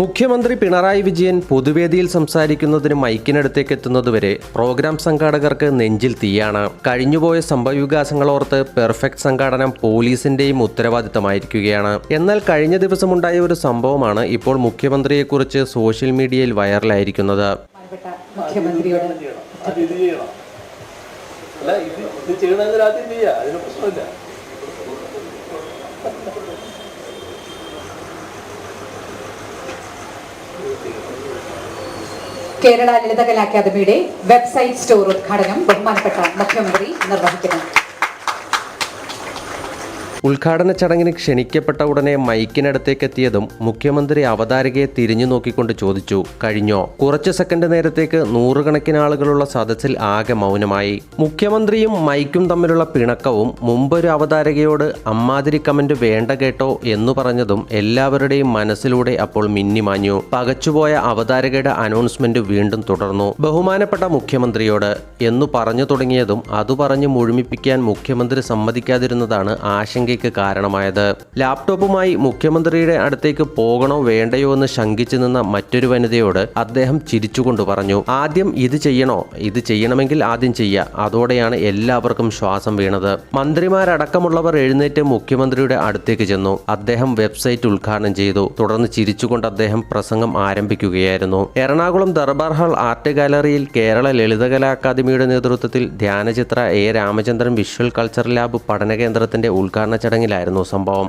മുഖ്യമന്ത്രി പിണറായി വിജയൻ പൊതുവേദിയിൽ സംസാരിക്കുന്നതിന് മൈക്കിനടുത്തേക്ക് എത്തുന്നതുവരെ പ്രോഗ്രാം സംഘാടകർക്ക് നെഞ്ചിൽ തീയാണ്. കഴിഞ്ഞുപോയ സംഭവവികാസങ്ങളോർത്ത് പെർഫെക്റ്റ് സംഘാടനം പോലീസിന്റെയും ഉത്തരവാദിത്തമായിരിക്കുകയാണ്. എന്നാൽ കഴിഞ്ഞ ദിവസമുണ്ടായ ഒരു സംഭവമാണ് ഇപ്പോൾ മുഖ്യമന്ത്രിയെക്കുറിച്ച് സോഷ്യൽ മീഡിയയിൽ വൈറലായിരിക്കുന്നത്. മുഖ്യമന്ത്രിയോട് ചെയ്യണം അത് ഇത് ചെയ്യണം അല്ല ഇത് ഇത് ചെയ്യണമെങ്കിൽ ആദ്യം ചെയ്യാം അതിന് പ്രശ്നമില്ല കേരള ലളിതകലാ അക്കാദമിയുടെ വെബ്സൈറ്റ് സ്റ്റോർ ഉദ്ഘാടനം ബഹുമാനപ്പെട്ട മുഖ്യമന്ത്രി നിർവഹിക്കുന്നു. ഉദ്ഘാടന ചടങ്ങിന് ക്ഷണിക്കപ്പെട്ട ഉടനെ മൈക്കിനടുത്തേക്ക് എത്തിയതും മുഖ്യമന്ത്രി അവതാരകയെ തിരിഞ്ഞു നോക്കിക്കൊണ്ട് ചോദിച്ചു. കഴിഞ്ഞോ? കുറച്ച് സെക്കൻഡ് നേരത്തേക്ക് നൂറുകണക്കിന് ആളുകളുള്ള സദസ്സിൽ ആകെ മൗനമായി. മുഖ്യമന്ത്രിയും മൈക്കും തമ്മിലുള്ള പിണക്കവും മുമ്പൊരു അവതാരകയോട് അമ്മാതിരി കമന്റ് വേണ്ട കേട്ടോ എന്നു പറഞ്ഞതും എല്ലാവരുടെയും മനസ്സിലൂടെ അപ്പോൾ മിന്നിമാഞ്ഞു. പകച്ചുപോയ അവതാരകയുടെ അനൗൺസ്മെന്റ് വീണ്ടും തുടർന്നു. ബഹുമാനപ്പെട്ട മുഖ്യമന്ത്രിയോട് എന്നു പറഞ്ഞു തുടങ്ങിയതും അത് പറഞ്ഞ് മുഴുമിപ്പിക്കാൻ മുഖ്യമന്ത്രി സമ്മതിക്കാതിരുന്നതാണ് ആശങ്കയ്ക്ക് കാരണമായത്. ലാപ്ടോപ്പുമായി മുഖ്യമന്ത്രിയുടെ അടുത്തേക്ക് പോകണോ വേണ്ടയോ എന്ന് ശങ്കിച്ചു നിന്ന മറ്റൊരു വനിതയോട് അദ്ദേഹം ചിരിച്ചുകൊണ്ട് പറഞ്ഞു ആദ്യം ഇത് ചെയ്യണോ? ഇത് ചെയ്യണമെങ്കിൽ ആദ്യം ചെയ്യുക അതോടെയാണ് എല്ലാവർക്കും ശ്വാസം വീണത്. മന്ത്രിമാരടക്കമുള്ളവർ എഴുന്നേറ്റ് മുഖ്യമന്ത്രിയുടെ അടുത്തേക്ക് ചെന്നു. അദ്ദേഹം വെബ്സൈറ്റ് ഉദ്ഘാടനം ചെയ്തു. തുടർന്ന് ചിരിച്ചുകൊണ്ട് അദ്ദേഹം പ്രസംഗം ആരംഭിക്കുകയായിരുന്നു. എറണാകുളം ദർബാർ ഹാൾ ആർട്ട് ഗാലറിയിൽ കേരള ലളിതകലാ അക്കാദമിയുടെ നേതൃത്വത്തിൽ Dhyanachitra A. Ramachandran visual culture lab പഠന കേന്ദ്രത്തിന്റെ ഉദ്ഘാടന ചടങ്ങിലായിരുന്നു സംഭവം